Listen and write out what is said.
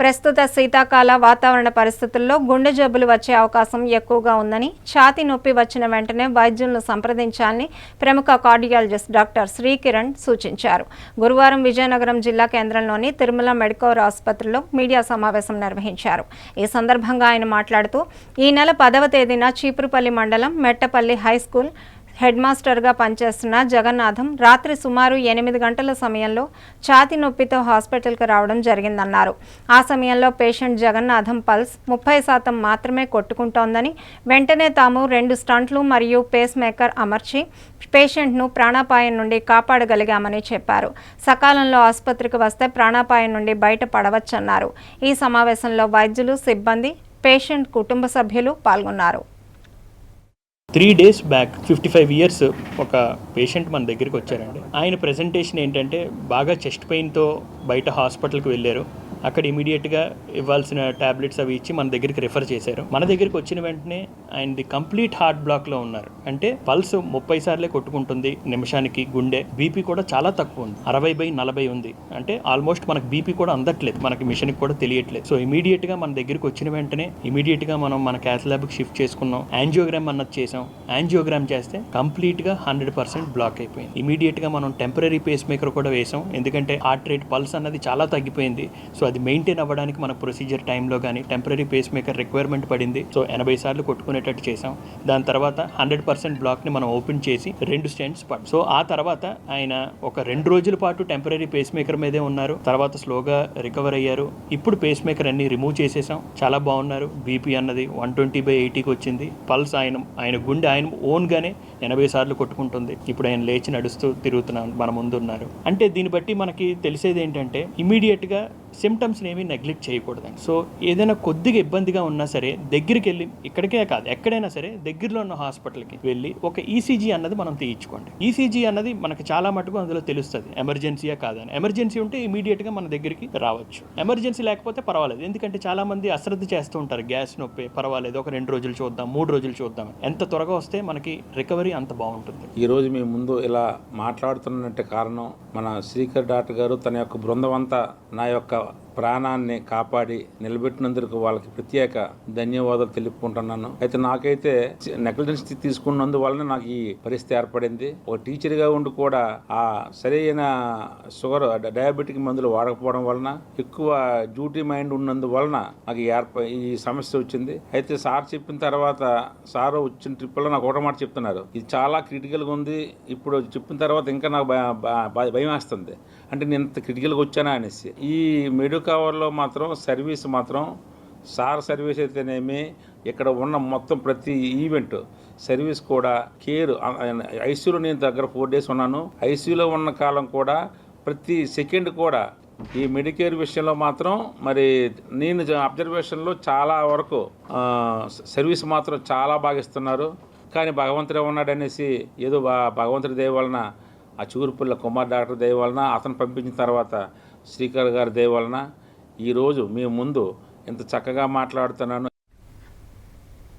ప్రస్తుత శీతాకాల వాతావరణ పరిస్థితుల్లో గుండె జబ్బులు వచ్చే అవకాశం ఎక్కువగా ఉందని ఛాతీ నొప్పి వచ్చిన వెంటనే వైద్యులను సంప్రదించాలని ప్రముఖ కార్డియాలజిస్ట్ డాక్టర్ శ్రీకిరణ్ సూచించారు. గురువారం విజయనగరం జిల్లా కేంద్రంలోని తిరుమల మెడికోర్ ఆసుపత్రిలో మీడియా సమావేశం నిర్వహించారు. ఈ సందర్భంగా ఆయన మాట్లాడుతూ ఈ నెల పదవ తేదీన చీపురుపల్లి మండలం మెట్టపల్లి హై స్కూల్ హెడ్ మాస్టర్గా పనిచేస్తున్న జగన్నాథం రాత్రి సుమారు ఎనిమిది గంటల సమయంలో ఛాతి నొప్పితో హాస్పిటల్కి రావడం జరిగిందన్నారు. ఆ సమయంలో పేషెంట్ జగన్నాథం పల్స్ ముప్పై శాతం మాత్రమే కొట్టుకుంటోందని వెంటనే తాము రెండు స్టంట్లు మరియు పేస్ మేకర్ అమర్చి పేషెంట్ను ప్రాణాపాయం నుండి కాపాడగలిగామని చెప్పారు. సకాలంలో ఆసుపత్రికి వస్తే ప్రాణాపాయం నుండి బయటపడవచ్చన్నారు. ఈ సమావేశంలో వైద్యులు సిబ్బంది పేషెంట్ కుటుంబ సభ్యులు పాల్గొన్నారు. Three days back fifty five years ఒక పేషెంట్ మన దగ్గరికి వచ్చారండి. ఆయన ప్రెజెంటేషన్ ఏంటంటే బాగా చెస్ట్ పెయిన్తో బయట హాస్పిటల్కి వెళ్ళారు. అక్కడ ఇమీడియట్గా ఇవ్వాల్సిన టాబ్లెట్స్ అవి ఇచ్చి మన దగ్గరికి రిఫర్ చేశారు. మన దగ్గరికి వచ్చిన వెంటనే ఆయనది కంప్లీట్ హార్ట్ బ్లాక్లో ఉన్నారు. అంటే పల్స్ ముప్పై సార్లే కొట్టుకుంటుంది నిమిషానికి గుండె. బీపీ కూడా చాలా తక్కువ ఉంది. అరవై బై నలభై ఉంది. అంటే ఆల్మోస్ట్ మనకు బీపీ కూడా అందట్లేదు. మనకి మిషన్కి కూడా తెలియట్లేదు. సో ఇమీడియట్గా మన దగ్గరికి వచ్చిన వెంటనే ఇమీడియట్గా మనం మన క్యాథ్ ల్యాబ్కి షిఫ్ట్ చేసుకున్నాం. యాంజియోగ్రామ్ అన్నది చేసాం యాంజియోగ్రామ్ చేస్తే కంప్లీట్గా హండ్రెడ్ పర్సెంట్ బ్లాక్ అయిపోయింది. ఇమీడియట్గా మనం టెంపరీ పేస్ మేకర్ కూడా వేసాం ఎందుకంటే హార్ట్ రేట్ పల్స్ అన్నది చాలా తగ్గిపోయింది. సో అది మెయింటైన్ అవ్వడానికి మన ప్రొసీజర్ టైంలో కానీ టెంపరీ పేస్ మేకర్ రిక్వైర్మెంట్ పడింది. సో ఎనభై సార్లు కొట్టుకునేటట్టు చేసాం దాని తర్వాత హండ్రెడ్ పర్సెంట్ బ్లాక్ని మనం ఓపెన్ చేసి రెండు స్టెంట్స్ పడ్ సో ఆ తర్వాత ఆయన ఒక రెండు రోజుల పాటు టెంపరీ పేస్ మేకర్ మీదే ఉన్నారు. తర్వాత స్లోగా రికవర్ అయ్యారు. ఇప్పుడు పేస్ మేకర్ అన్ని రిమూవ్ చేసేసాం. చాలా బాగున్నారు. బీపీ అన్నది వన్ ట్వంటీ బై ఎయిటీకి వచ్చింది. పల్స్ ఆయన ఆయన గుండె ఆయన ఓన్గానే ఎనభై సార్లు కొట్టుకుంటుంది. ఇప్పుడు ఆయన లేచి నడుస్తూ తిరుగుతున్నాం మన ముందు ఉన్నారు అంటే దీన్ని బట్టి మనకి తెలిసేది ఏంటంటే ఏంటంటే ఇమీడియట్గా సిమ్టమ్స్ని ఏమీ నెగ్లెక్ట్ చేయకూడదండి. సో ఏదైనా కొద్దిగా ఇబ్బందిగా ఉన్నా సరే దగ్గరికి వెళ్ళి ఇక్కడికే కాదు ఎక్కడైనా సరే దగ్గరలో ఉన్న హాస్పిటల్కి వెళ్ళి ఒక ఈసీజీ అన్నది మనం తీయించుకోండి. ఈసీజీ అన్నది మనకి చాలా మటుకు అందులో తెలుస్తుంది. ఎమర్జెన్సీయా కాదని ఎమర్జెన్సీ ఉంటే ఇమీడియట్గా మన దగ్గరికి రావచ్చు. ఎమర్జెన్సీ లేకపోతే పర్వాలేదు. ఎందుకంటే చాలా మంది అశ్రద్ధ చేస్తూ ఉంటారు. గ్యాస్ నొప్పి పర్వాలేదు ఒక రెండు రోజులు చూద్దాం మూడు రోజులు చూద్దాం ఎంత త్వరగా వస్తే మనకి రికవరీ అంత బాగుంటుంది. ఈరోజు మీ ముందు ఇలా మాట్లాడుతున్నట్టు కారణం మన శ్రీకర్ డాక్టర్ గారు తన యొక్క బృందం అంతా నా యొక్క যাওয়া ప్రాణాన్ని కాపాడి నిలబెట్టినందుకు వాళ్ళకి ప్రత్యేక ధన్యవాదాలు తెలుపుకుంటున్నాను. అయితే నాకైతే నెగ్లిజెన్స్ తీసుకున్నందువలన నాకు ఈ పరిస్థితి ఏర్పడింది. ఒక టీచర్గా ఉండి కూడా ఆ సరైన షుగర్ డయాబెటిక్ మందులు వాడకపోవడం వలన ఎక్కువ డ్యూటీ మైండ్ ఉన్నందు వలన నాకు ఏర్ప ఈ సమస్య వచ్చింది. అయితే సార్ చెప్పిన తర్వాత సార్ వచ్చిన ట్రిప్లో నాకు ఒకటే మాట చెప్తున్నారు. ఇది చాలా క్రిటికల్గా ఉంది. ఇప్పుడు చెప్పిన తర్వాత ఇంకా నాకు భయ- భయ- భయం వేస్తుంది. అంటే నేను ఇంత క్రిటికల్గా వచ్చానా అనేసి. ఈ కవర్లో మాత్రం సర్వీస్ మాత్రం సార్ సర్వీస్ అయితేనేమి ఇక్కడ ఉన్న మొత్తం ప్రతి ఈవెంట్ సర్వీస్ కూడా కేర్ ఐసీయూలో నేను దగ్గర ఫోర్ డేస్ ఉన్నాను. ఐసీయూలో ఉన్న కాలం కూడా ప్రతి సెకండ్ కూడా ఈ మెడికేర్ విషయంలో మాత్రం మరి నేను అబ్జర్వేషన్లో చాలా వరకు సర్వీస్ మాత్రం చాలా బాగా ఇస్తున్నారు. కానీ భగవంతుడే ఉన్నాడు అనేసి ఏదో బా- భగవంతుడి దయ వలన ఆ చూరుపుల్ల కుమార్ డాక్టర్ దయ వలన అతను పంపించిన తర్వాత శ్రీకర్ గారి దయ వలన ఈరోజు మీ ముందు ఇంత చక్కగా మాట్లాడుతున్నాను